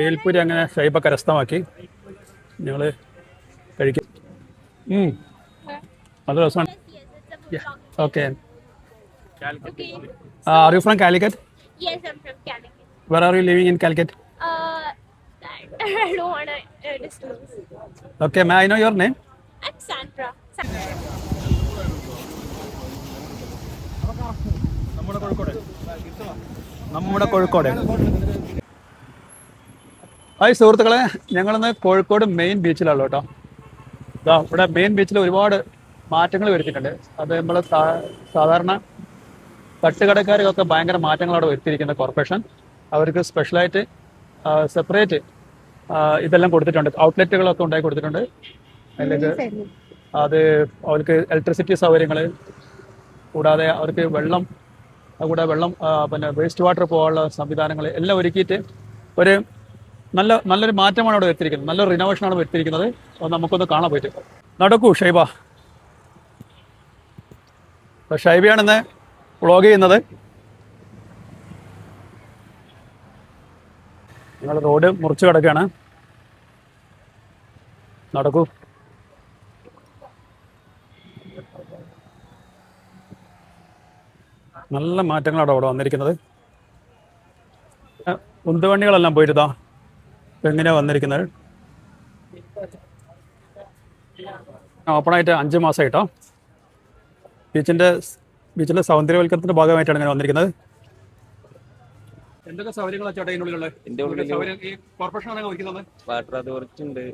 വേൽപ്പൂരി അങ്ങനെ ഷൈബ കരസ്ഥമാക്കി ഞങ്ങൾ കഴിക്കും. നല്ല രസമാണ് okay are you from Calicut Yes, I'm from Calicut. Where are you living in Calicut Uh, that I don't want to uh, disclose. Okay may I know your name I'm Sandra. San- നമ്മുടെ കോഴിക്കോട്. നമ്മുടെ Kozhikode. Hi സുഹൃത്തുക്കളെ ഞങ്ങളിന്ന് Kozhikode main ബീച്ചിലാണ് കേട്ടോ. ഇതാ ഇവിടെ main ബീച്ചിൽ ഒരുപാട് മാറ്റങ്ങൾ വരുത്തിയിട്ടുണ്ട്. അത് നമ്മൾ സാധാരണ തട്ടുകടക്കാർക്കൊക്കെ ഭയങ്കര മാറ്റങ്ങൾ അവിടെ വരുത്തിയിരിക്കുന്ന കോർപ്പറേഷൻ അവർക്ക് സ്പെഷ്യലായിട്ട് സെപ്പറേറ്റ് ഇതെല്ലാം കൊടുത്തിട്ടുണ്ട്. ഔട്ട്ലെറ്റുകളൊക്കെ ഉണ്ടാക്കി കൊടുത്തിട്ടുണ്ട്. അല്ലെങ്കിൽ അത് അവർക്ക് ഇലക്ട്രിസിറ്റി സൗകര്യങ്ങൾ കൂടാതെ അവർക്ക് വെള്ളം കൂടെ വെള്ളം പിന്നെ വേസ്റ്റ് വാട്ടർ പോകാനുള്ള സംവിധാനങ്ങൾ എല്ലാം ഒരുക്കിയിട്ട് ഒരു നല്ല നല്ലൊരു മാറ്റമാണ് അവിടെ വരുത്തിയിരിക്കുന്നത്. നല്ലൊരു റിനോവേഷനാണ് വരുത്തിയിരിക്കുന്നത്. അത് നമുക്കൊന്ന് കാണാൻ പറ്റും. നടക്കൂ ഷൈബ. ഷൈബയാണ് ഇന്ന് വ്ളോഗ് ചെയ്യുന്നത്. നിങ്ങൾ റോഡ് മുറിച്ച് കിടക്കുകയാണ്. നടക്കൂ. നല്ല മാറ്റങ്ങളാണ് അവിടെ വന്നിരിക്കുന്നത്. ഉന്തുവണ്ണികളെല്ലാം പോയിരുന്നോ ഇപ്പം വന്നിരിക്കുന്നത്? ഓപ്പണായിട്ട് അഞ്ച് മാസമായിട്ടോ ബീച്ചിന്റെ ബീച്ചിന്റെ സൗന്ദര്യവൽക്കരണത്തിന്റെ ഭാഗമായിട്ടാണ് ഇങ്ങനെ വന്നിരിക്കുന്നത്. എന്തൊക്കെ സൗകര്യങ്ങളാണ് ചേട്ടാ ഇതിനുള്ളിലുള്ളത് ഉള്ളിൽ സൗകര്യം ഈ കോർപ്പറേഷനാണ് ഒരുക്കുന്നത് വാട്ടർ അതോറിറ്റി ഉണ്ട്.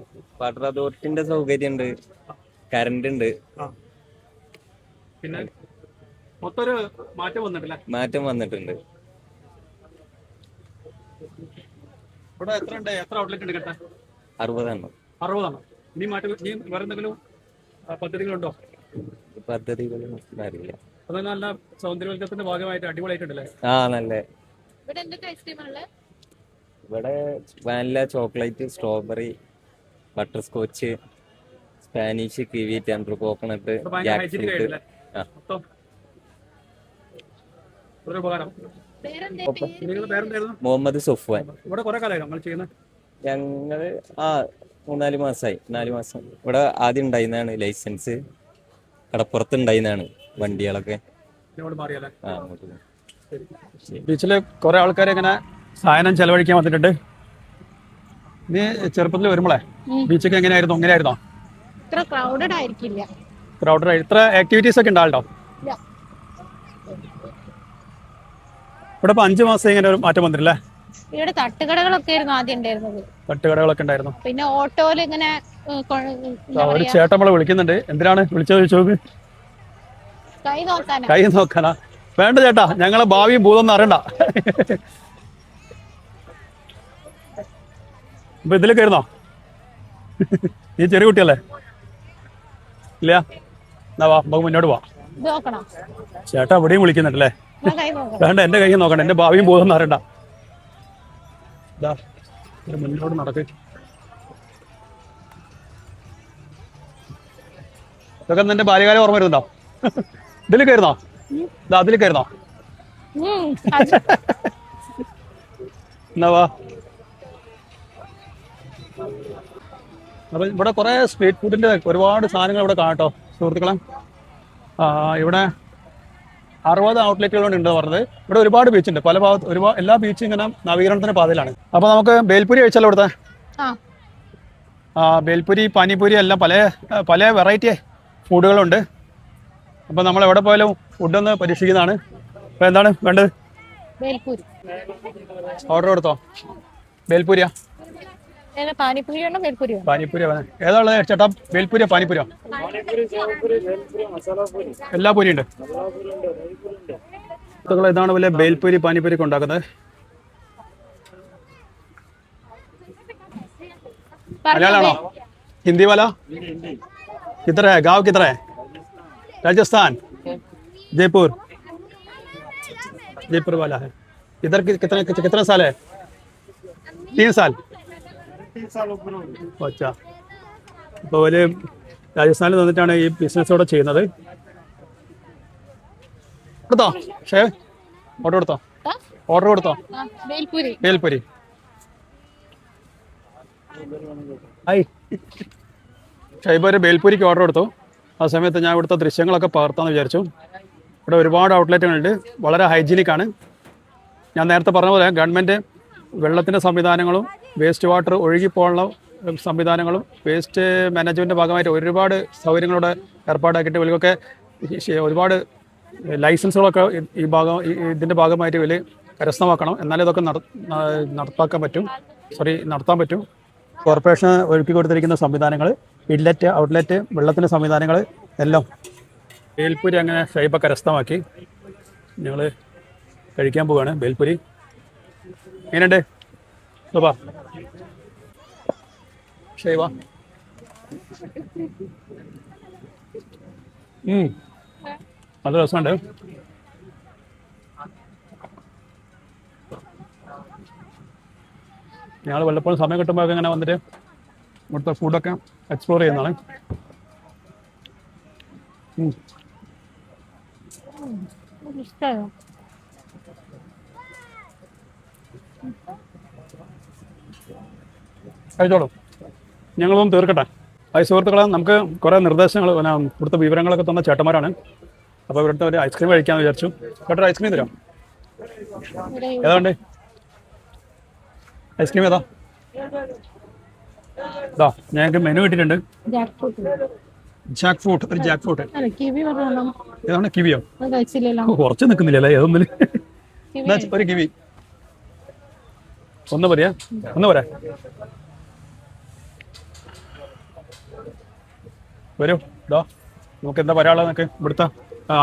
വാട്ടർ അതോറിറ്റിന്റെ സൗകര്യം ഉണ്ട്. കറണ്ട് ഉണ്ട്. പിന്നെ മൊത്തം മാറ്റം വന്നിട്ടില്ലേ? മാറ്റം വന്നിട്ടുണ്ട്. ഇവിടെ എത്ര ഉണ്ട്? എത്ര ഔട്ട്ലെറ്റ് ഉണ്ട് കേട്ടാ? അറുപതെണ്ണം. അറുപതാണ് ഇനി മാറ്റം ഇനി വേറെ എന്തെങ്കിലും ആ, പദ്ധതികളുണ്ടോ? പദ്ധതികളൊന്നും അറിയില്ല. അത് നല്ല സൗന്ദര്യവൽക്കത്തിന്റെ ഭാഗമായിട്ട് അടിപൊളിയായിട്ടുണ്ടല്ലേ? ആ നല്ല. ഇവിടെ എന്തൊക്കെ ഐസ്ക്രീം ഉള്ളത് ഇവിടെ vanilla chocolate strawberry butterscotch Spanish kiwi tender coconut ഇവിടെ ഭയങ്കര ജാക്ക് ഹൈജീനിക് ഫ്രൂട്ട് ആയിട്ടല്ലേ? ആ. മൊത്തം. ഒരു ഉപകാരം. മുഹമ്മദ് സുഫ്വാൻ. ഇവിടെ കുറെ കാലമായി നമ്മൾ ചെയ്യുന്നത് ഞങ്ങൾ ആ മൂന്നാൽ മാസമായി നാല് മാസം. ഇവിടെ ആദ്യം ഉണ്ടായിരുന്നതാണ് ലൈസൻസ്. കടപ്പുറത്ത് ഉണ്ടായിരുന്നതാണ് വണ്ടികളൊക്കെ. ബീച്ചിൽ ആ അങ്ങോട്ട് പോയി. ബീച്ചിൽ കുറെ ആൾക്കാർ ഇങ്ങനെ സാധനം ചെലവഴിക്കാൻ വന്നിട്ടുണ്ട്. നീ ചെറുപ്പത്തിൽ വരുമ്പോളേ ബീച്ചൊക്കെ എങ്ങനെയായിരുന്നു? എങ്ങനെയായിരുന്നോ ഇത്ര ക്രൗഡഡ് ആയിരിക്കില്ല. ക്രൗഡഡ് ഇത്ര ആക്ടിവിറ്റീസ് ഒക്കെ ഇല്ല. ഇവിടെ ഇപ്പൊ അഞ്ചു മാസം ഇങ്ങനെ ഒരു മാറ്റം വന്നിട്ടില്ലേ? ഇവിടെ തട്ടുകടകളൊക്കെ ആയിരുന്നു ആദ്യം ഉണ്ടായിരുന്നത്. തട്ടുകടകളൊക്കെ ഉണ്ടായിരുന്നു. പിന്നെ ഓട്ടോയിൽ ഇങ്ങനെ ഒരു ചേട്ടൻ നമ്മളെ വിളിക്കുന്നുണ്ട്. എന്തിനാണ് വിളിച്ചത് ചോദിച്ചു? കൈ നോക്കാനാ. കൈ നോക്കാനാ. വേണ്ട ചേട്ടാ ഞങ്ങളെ ഭാവിയും ഭൂതം അറിയണ്ട. ഇപ്പൊ ഇതിൽ കയറുന്നോ? നീ ചെറിയ കുട്ടിയല്ലേ? ഇല്ല. എന്നാ വാ നമുക്ക് മുന്നോട്ട് പോവാം. ചേട്ടാ ഇവിടെയും വിളിക്കുന്നുണ്ടല്ലേ വേണ്ട എന്റെ കൈ നോക്കണ്ട എന്റെ ഭാവിയും ബോധം അറിയണ്ട മുന്നോട്ട് നടക്ക്. ഇതൊക്കെ നിന്റെ ബാല്യകാലം ഓർമ്മ വരുന്നുണ്ടോ? ഇതിൽ കയറുന്നോ ഇതാ അതിൽ കയറുന്നോ എന്നാ വാ. അപ്പൊ ഇവിടെ കുറെ സ്ട്രീറ്റ് ഫുഡിന്റെ ഒരുപാട് സാധനങ്ങൾ ഇവിടെ കാണട്ടോ സുഹൃത്തുക്കളെ. ആ ഇവിടെ അറുപത് ഔട്ട്ലെറ്റുകളുണ്ട് ഉണ്ട് പറഞ്ഞത്. ഇവിടെ ഒരുപാട് ബീച്ച് ഉണ്ട്. പല ഭാഗത്ത് ഒരുപാട് എല്ലാ ബീച്ചും ഇങ്ങനെ നവീകരണത്തിന്റെ പാതയിലാണ്. അപ്പൊ നമുക്ക് ബേൽപുരി കഴിച്ചല്ലോ ഇവിടുത്തെ? ബേൽപുരി പാനിപൂരി എല്ലാം പല പല വെറൈറ്റി ഫുഡുകളുണ്ട് അപ്പൊ നമ്മൾ എവിടെ പോയാലും ഫുഡ് ഒന്ന് പരീക്ഷിക്കുന്നതാണ്. അപ്പൊ എന്താണ് വേണ്ടത്? ഓർഡർ കൊടുത്തോ? ബേൽപൂരിയാ? ഏതാ പാനിപ്പൂരി ഉണ്ടോ ബേൽപൂരി ഉണ്ടോ പാനിപ്പൂരി ഏതാ ഉള്ളത് ചേട്ടാ ബേൽപൂരിയോ പാനിപ്പൂരിയോ എല്ലാ പൂരി ഉണ്ട് സുഹൃത്തുക്കളെ, ഇതാണ് പോലെ ബേൽപൂരി പാനിപ്പൂരി ഒക്കെ ഉണ്ടാക്കുന്നത് മലയാളമാണോ ഹിന്ദി वाला किधर है गांव किधर है राजस्थान जयपुर जयपुर वाला है इधर कि- कितने कितना साल है तीन साल ഒച്ച അപ്പോൾ അവർ രാജസ്ഥാനിൽ നിന്നിട്ടാണ് ഈ ബിസിനസ് ഇവിടെ ചെയ്യുന്നത്. കൊടുത്തോ? ഷേ ഓർഡർ കൊടുത്തോ? ഓർഡർ കൊടുത്തോ? ബേൽപുരി. ഐ. ഷൈബ ഒരു ബേൽപുരിക്ക് ഓർഡർ കൊടുത്തു. ആ സമയത്ത് ഞാൻ ഇവിടുത്തെ ദൃശ്യങ്ങളൊക്കെ പകർത്താന്ന് വിചാരിച്ചു. ഇവിടെ ഒരുപാട് ഔട്ട്ലെറ്റുകളുണ്ട് വളരെ ഹൈജീനിക്കാണ് ഞാൻ നേരത്തെ പറഞ്ഞ പോലെ ഗവൺമെന്റ് വെള്ളത്തിന്റെ സംവിധാനങ്ങളും വേസ്റ്റ് വാട്ടർ ഒഴുകിപ്പോകാനുള്ള സംവിധാനങ്ങളും വേസ്റ്റ് മാനേജ്മെന്റിന്റെ ഭാഗമായിട്ട് ഒരുപാട് സൗകര്യങ്ങളുടെ ഏർപ്പാടാക്കിയിട്ട് ഇവർക്കൊക്കെ ഒരുപാട് ലൈസൻസുകളൊക്കെ ഈ- ഭാഗം ഇതിന്റെ ഭാഗമായിട്ട് ഇവർ കരസ്ഥമാക്കണം. എന്നാലേ ഇതൊക്കെ നട നടപ്പാക്കാൻ പറ്റും. സോറി നടത്താൻ പറ്റും. കോർപ്പറേഷൻ ഒരുക്കി കൊടുത്തിരിക്കുന്ന സംവിധാനങ്ങൾ ഇൻലെറ്റ് ഔട്ട്ലെറ്റ് വെള്ളത്തിന്റെ സംവിധാനങ്ങൾ എല്ലാം ബേൽപുരി അങ്ങനെ ഷൈബ കരസ്ഥമാക്കി. ഞങ്ങൾ കഴിക്കാൻ പോവുകയാണ് ബേൽപൂരി. എങ്ങനെയുണ്ട്. നല്ല രസമുണ്ട്. ഞങ്ങൾ വല്ലപ്പോഴും സമയം കിട്ടുമ്പോൾ ഇങ്ങനെ വന്നിട്ട് ഇവിടുത്തെ ഫുഡൊക്കെ എക്സ്പ്ലോർ ചെയ്യുന്നതാണ്. ഇഷ്ടമായോ കഴിച്ചോളൂ. ഞങ്ങളൊന്ന് തീർക്കട്ടെ. ഐ സുഹൃത്തുക്കളെ നമുക്ക് കുറേ നിർദ്ദേശങ്ങൾ പിന്നെ ഇവിടുത്തെ വിവരങ്ങളൊക്കെ തന്ന ചേട്ടന്മാരാണ്. അപ്പോൾ ഇവിടുത്തെ ഒരു ഐസ്ക്രീം കഴിക്കാമെന്ന് വിചാരിച്ചു. ചേട്ടൻ ഐസ്ക്രീം തരാം ഏതാണ്ട് ഐസ്ക്രീം ഏതാ ഇതാ ഞങ്ങൾക്ക് മെനു കിട്ടിയിട്ടുണ്ട്. ജാക്ക് ഫ്രൂട്ട് ഒരു ജാക്ക് ഫ്രൂട്ട് ഏതാണ്? കിവിയോ കുറച്ച് നിൽക്കുന്നില്ലല്ലേ എന്നാ ഒരു കിവി ഒന്ന് പറയാ? ഒന്ന് പറയാ? വരൂ. ഡോ നമുക്ക് എന്താ പറയാനുള്ളത് നിനക്ക് ഇവിടുത്തെ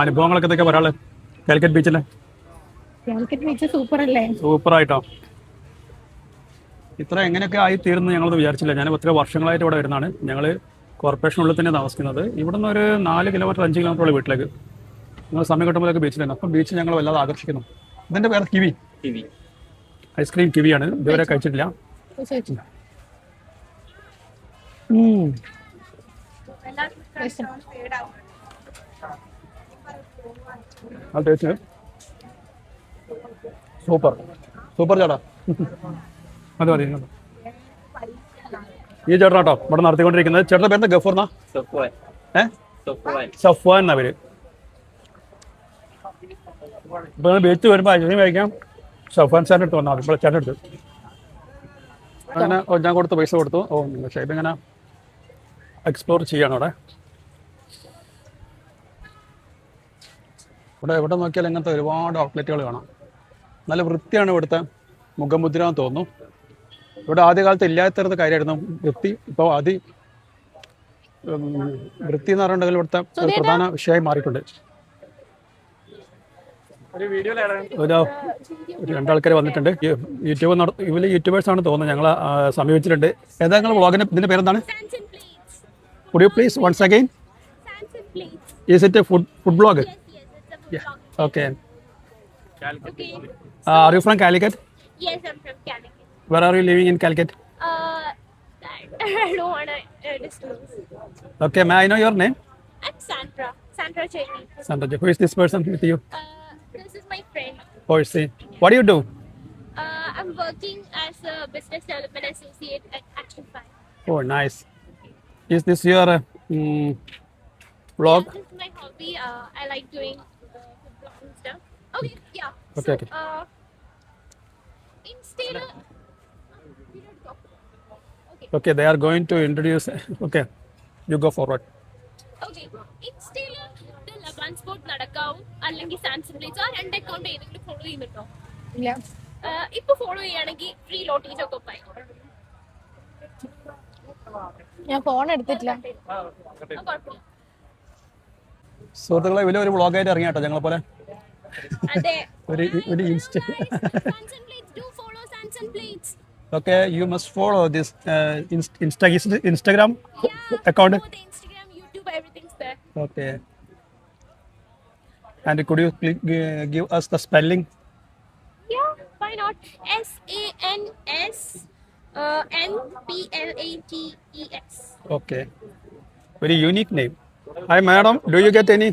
അനുഭവങ്ങളൊക്കെ എന്തൊക്കെ പറയാനുള്ളത്? കാലിക്കറ്റ് ബീച്ചിലെ കാലിക്കറ്റ് ബീച്ച് സൂപ്പർ അല്ലേ? സൂപ്പറായിട്ടോ ഇത്ര എങ്ങനെയൊക്കെ ആയി തീർന്ന് ഞങ്ങളത് വിചാരിച്ചില്ല. ഞാൻ ഒത്തിരി വർഷങ്ങളായിട്ട് ഇവിടെ വരുന്നതാണ്. ഞങ്ങൾ കോർപ്പറേഷനുള്ളിൽ തന്നെ താമസിക്കുന്നത്. ഇവിടെ നിന്ന് ഒരു നാല് കിലോമീറ്റർ അഞ്ച് കിലോമീറ്റർ ഉള്ള വീട്ടിലേക്ക്. നിങ്ങൾ സമയം കിട്ടുമ്പോഴൊക്കെ ബീച്ചിലാണ് അപ്പം ബീച്ച് ഞങ്ങൾ വല്ലാതെ ആകർഷിക്കുന്നു. ഇതിന്റെ പേര്? കിവി? കിവി. ഐസ്ക്രീം കിവിയാണ്. ഇതുവരെ കഴിച്ചിട്ടില്ല. Taste super. സൂപ്പർ ചേട്ടാ. അത് മതി ഈ ഈ ചേട്ടനാട്ടോ ഇവിടെ നടത്തിക്കൊണ്ടിരിക്കുന്നത്. ചേട്ടന്റെ പേരെന്താ? ഗഫൂർന്നാ സൊഫ്വാൻ. ഏ? സൊഫ്വാൻ. സഫ്വാൻ എന്നാ പേര്? ഇപ്പൊ ബീച്ച് വരുമ്പോൾ ഐസ്ക്രീം കഴിക്കാം. സഫാൻ സാറിന്റെ അടുത്ത് വന്നാൽ മതി. ഇവിടെ ചേട്ടൻ അടുത്ത്. അങ്ങനെ ഞാൻ കൊടുത്ത പൈസ കൊടുത്തു. ഓ പക്ഷേ ഇതിങ്ങനെ എക്സ്പ്ലോർ ചെയ്യാണ് അവിടെ. ഇവിടെ എവിടെ നോക്കിയാലും ഇങ്ങനത്തെ ഒരുപാട് ഔട്ട്ലെറ്റുകൾ കാണാം. നല്ല വൃത്തിയാണ് ഇവിടുത്തെ മുഖമുദ്ര എന്ന് തോന്നുന്നു. ഇവിടെ ആദ്യകാലത്ത് ഇല്ലാത്തരുന്ന കാര്യമായിരുന്നു. വൃത്തി ഇപ്പോൾ അതി വൃത്തി എന്ന് പറഞ്ഞിട്ടുണ്ടെങ്കിൽ ഇവിടുത്തെ ഒരു പ്രധാന വിഷയമായി മാറിയിട്ടുണ്ട്. ഒരു രണ്ടാൾക്കാർ വന്നിട്ടുണ്ട്. യൂട്യൂബ് ഇവർ യൂട്യൂബേഴ്സ് ആണ് തോന്നുന്നത് ഞങ്ങൾ സമീപിച്ചിട്ടുണ്ട്. ഏതാ നിങ്ങൾ വ്ളോഗിന്റെ ഇതിന്റെ പേരെന്താണ്? Would you please once again. Is it food food blog. Okay are you from Calicut. Where are you living in Calicut I don't want to uh, disclose. Okay may I know your name I'm Sandra. Sandra Chetty. Santhosh who is this person with you Uh, this is my friend. Oh, what do you do? Uh, I'm working as a business development associate at Action 5. Oh, nice. Is this your uh, mm, blog? Yeah, this is my hobby. Uh, I like doing uh, blog and stuff. Okay, yeah. Okay, so, okay. Uh, instead uh, of... Okay, they are going to introduce. Okay, you go forward. Okay, in ലബാൻ നടക്കാവും അല്ലെങ്കിൽ Samsung place ആ രണ്ട് account ഏതെങ്കിലും follow ചെയ്യുന്നുണ്ടോ? ഇല്ല. ഇപ്പൊ follow ചെയ്യുകയാണെങ്കിൽ ഫ്രീ ലോട്ടീസ് ഒക്കെ ഒപ്പായി. ഞാൻ ഫോൺ എടുത്തിട്ടില്ല. സുഹൃത്തുക്കളെ വലിയ ഒരു വ്ളോഗായിട്ട് ഇറങ്ങിയാട്ടോ ഞങ്ങളെ പോലെ അതെ. ഒരു ഒരു insta Samsung you must follow this Instagram account you And could you pl- give us the spelling? Yeah, why not? S A N uh, S. Okay. Very unique name. Hi, madam. Do you get any?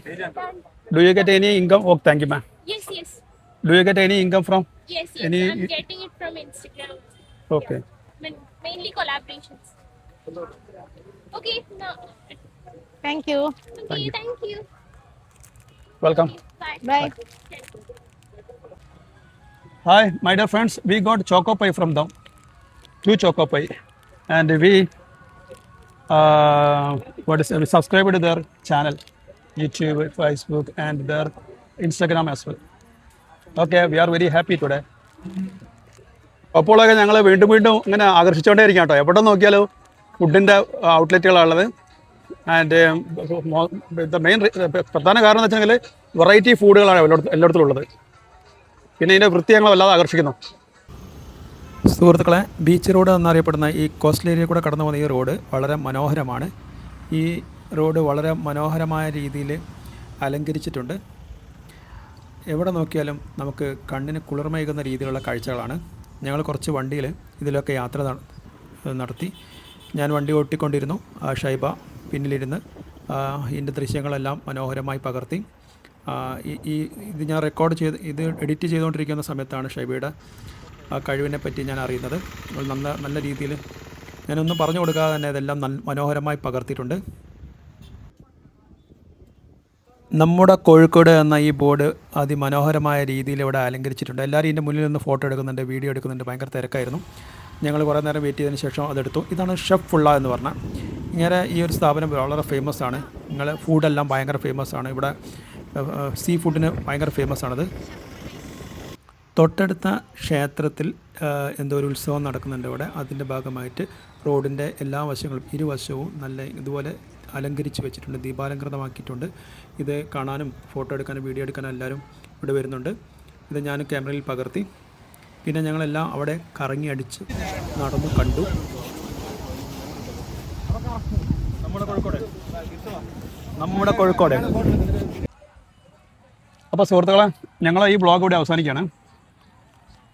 Do you get any income? Oh, thank you, ma'am. Yes, yes. Do you get any income from? Yes, yes. Any- I'm getting it from Instagram. Okay. Yeah. Mainly collaborations. Okay, No. Thank you. Okay, Thank you. thank you. Welcome bye Hi, my dear friends. We got choco pie from them, two choco pie, and we uh, what is we subscribed to their channel, YouTube, Facebook, and their Instagram as well. Okay, we are very happy today. അപ്പോഴൊക്കെ ഞങ്ങൾ വീണ്ടും വീണ്ടും ഇങ്ങനെ ആകർഷിച്ചുകൊണ്ടേ ഇരിക്കാം കേട്ടോ എവിടെ നോക്കിയാലും ഫുഡിന്റെ ഔട്ട്ലെറ്റുകളാണുള്ളത് ആൻഡ് ദ മെയിൻ പ്രധാന കാരണം എന്ന് വെച്ചാൽ വെറൈറ്റി ഫുഡുകളാണ് എല്ലായിടത്തും എല്ലായിടത്തും ഉള്ളത് പിന്നെ ഇതിന്റെ വൃത്തി ഞങ്ങൾ വല്ലാതെ ആകർഷിക്കുന്നു. സുഹൃത്തുക്കളെ ബീച്ച് റോഡ് എന്നറിയപ്പെടുന്ന ഈ കോസ്റ്റൽ ഏരിയ കൂടെ കടന്നു പോകുന്ന ഈ റോഡ് വളരെ മനോഹരമാണ്. ഈ റോഡ് വളരെ മനോഹരമായ രീതിയിൽ അലങ്കരിച്ചിട്ടുണ്ട്. എവിടെ നോക്കിയാലും നമുക്ക് കണ്ണിന് കുളിർമയേകുന്ന രീതിയിലുള്ള കാഴ്ചകളാണ്. ഞങ്ങൾ കുറച്ച് വണ്ടിയിൽ ഇതിലൊക്കെ യാത്ര നടത്തി. ഞാൻ വണ്ടി ഓട്ടിക്കൊണ്ടിരുന്നു ഷൈബ. പിന്നിലിരുന്ന് ഇതിന്റെ ദൃശ്യങ്ങളെല്ലാം മനോഹരമായി പകർത്തി. ഈ ഇത് ഞാൻ റെക്കോർഡ് ചെയ്ത് ഇത് എഡിറ്റ് ചെയ്തുകൊണ്ടിരിക്കുന്ന സമയത്താണ് ഷൈബയുടെ കഴിവിനെ പറ്റി ഞാൻ അറിയുന്നത്. നല്ല നല്ല രീതിയിൽ ഞാനൊന്നും പറഞ്ഞു കൊടുക്കാതെ തന്നെ ഇതെല്ലാം മനോഹരമായി പകർത്തിയിട്ടുണ്ട്. നമ്മുടെ കോഴിക്കോട് എന്ന ഈ ബോർഡ് അതിമനോഹരമായ രീതിയിൽ ഇവിടെ അലങ്കരിച്ചിട്ടുണ്ട്. എല്ലാവരും ഇതിന്റെ മുന്നിൽ നിന്ന് ഫോട്ടോ എടുക്കുന്നുണ്ട് വീഡിയോ എടുക്കുന്നുണ്ട്. ഭയങ്കര തിരക്കായിരുന്നു. ഞങ്ങൾ കുറേ നേരം വെയിറ്റ് ചെയ്തതിന് ശേഷം അതെടുത്തു. ഇതാണ് ഷെഫ് ഫുള്ള എന്ന് പറഞ്ഞാൽ. ഇങ്ങനെ ഈ ഒരു സ്ഥാപനം വളരെ ഫേമസ് ആണ്. നിങ്ങൾ ഫുഡെല്ലാം ഭയങ്കര ഫേമസ് ആണ്. ഇവിടെ സീ ഫുഡിന് ഭയങ്കര ഫേമസ് ആണത്. തൊട്ടടുത്ത ക്ഷേത്രത്തിൽ എന്തോ ഒരു ഉത്സവം നടക്കുന്നുണ്ട് ഇവിടെ. അതിന്റെ ഭാഗമായിട്ട് റോഡിന്റെ എല്ലാ വശങ്ങളും ഇരുവശവും നല്ല ഇതുപോലെ അലങ്കരിച്ച് വെച്ചിട്ടുണ്ട് ദീപാലങ്കൃതമാക്കിയിട്ടുണ്ട് ഇത് കാണാനും ഫോട്ടോ എടുക്കാനും വീഡിയോ എടുക്കാനും എല്ലാവരും ഇവിടെ വരുന്നുണ്ട്. ഇത് ഞാൻ ക്യാമറയിൽ പകർത്തി. പിന്നെ ഞങ്ങളെല്ലാം അവിടെ കറങ്ങി അടിച്ച് നടന്നു കണ്ടു. നമ്മുടെ കോഴിക്കോട്. നമ്മുടെ കോഴിക്കോട്. അപ്പോൾ സുഹൃത്തുക്കളെ ഞങ്ങൾ ഈ ബ്ലോഗ് ഇവിടെ അവസാനിക്കുകയാണ്.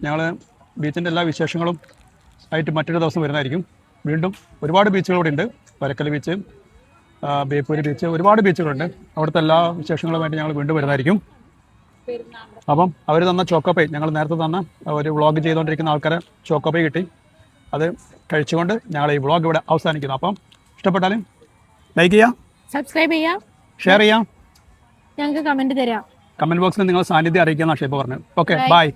ഞങ്ങൾ ബീച്ചിന്റെ എല്ലാ വിശേഷങ്ങളും ആയിട്ട് മറ്റൊരു ദിവസം വരുന്നതായിരിക്കും. വീണ്ടും ഒരുപാട് ബീച്ചുകൾ ഇവിടെ ഉണ്ട്. വരക്കൽ ബീച്ച് ബേപ്പൂര് ബീച്ച് ഒരുപാട് ബീച്ചുകളുണ്ട് അവിടുത്തെ എല്ലാ വിശേഷങ്ങളുമായിട്ട് ഞങ്ങൾ വീണ്ടും വരുന്നതായിരിക്കും. അപ്പം അവർ തന്ന ചോക്കോപ്പൈ ഞങ്ങൾ നേരത്തെ തന്ന ഒരു വ്ളോഗ് ചെയ്തുകൊണ്ടിരിക്കുന്ന ആൾക്കാരെ ചോക്കോപ്പൈ കിട്ടി. അത് കഴിച്ചുകൊണ്ട് ഞങ്ങൾ ഈ വ്ളോഗ് ഇവിടെ അവസാനിക്കുന്നു. അപ്പം ഇഷ്ടപ്പെട്ടാലും ലൈക്ക് ചെയ്യാം സബ്സ്ക്രൈബ് ചെയ്യാം. ഷെയർ ചെയ്യാം. ഞങ്ങൾക്ക് കമന്റ് തരാം. കമന്റ് ബോക്സിൽ നിങ്ങൾ സാന്നിധ്യം അറിയിക്കുക എന്നാണ് ഷേപ്പ് പറഞ്ഞത് ഓക്കെ ബൈ